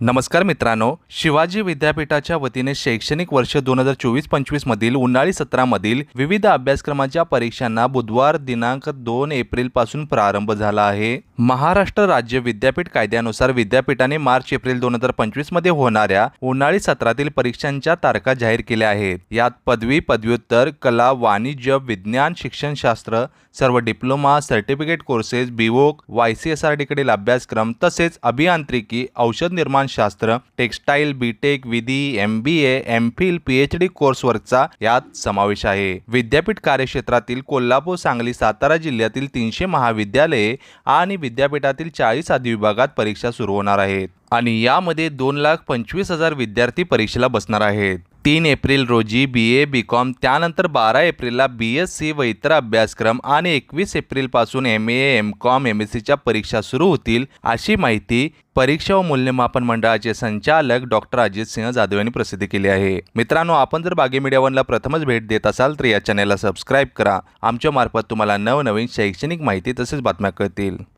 नमस्कार मित्रांनो शिवाजी विद्यापीठाच्या वतीने शैक्षणिक वर्ष दोन हजार चोवीस पंचवीस मधील उन्हाळी सत्रामधील विविध अभ्यासक्रमाच्या परीक्षांना बुधवार दिनांक दोन एप्रिलपासून प्रारंभ झाला आहे. महाराष्ट्र राज्य विद्यापीठ कायद्यानुसार विद्यापीठाने मार्च एप्रिल दोन हजार पंचवीसमध्ये होणाऱ्या उन्हाळी सत्रातील परीक्षांच्या तारखा जाहीर केल्या आहेत. यात पदवी पदव्युत्तर कला वाणिज्य विज्ञान शिक्षणशास्त्र सर्व डिप्लोमा सर्टिफिकेट कोर्सेस बीओक वाय सी एस आर कडील अभ्यासक्रम तसेच अभियांत्रिकी औषध निर्माण शास्त्र टेक्स्टाईल बीटेक विधी M B A M Phil PhD D कोर्सवर्कचा यात समावेश आहे. विद्यापीठ कार्यक्षेत्रातील कोल्हापूर सांगली सातारा जिल्ह्यातील तीनशे महाविद्यालये आणि विद्यापीठातील चाळीस आदी विभागात परीक्षा सुरू होणार आहेत आणि यामध्ये दोन लाख पंचवीस हजार विद्यार्थी परीक्षेला बसणार आहेत. तीन एप्रिल रोजी बी ए बी कॉम त्यानंतर बारा एप्रिलला बी एस सी व इतर अभ्यासक्रम आणि एकवीस एप्रिलपासून M A M com M S सीच्या परीक्षा सुरू होतील अशी माहिती परीक्षा व मूल्यमापन मंडळाचे संचालक डॉक्टर अजित सिंह जाधव यांनी प्रसिद्ध केली आहे. मित्रांनो आपण जर बागे मीडिया वनला प्रथमच भेट देत असाल तर या चॅनेलला सबस्क्राईब करा. आमच्या मार्फत तुम्हाला नवनवीन शैक्षणिक माहिती तसेच बातम्या कळतील.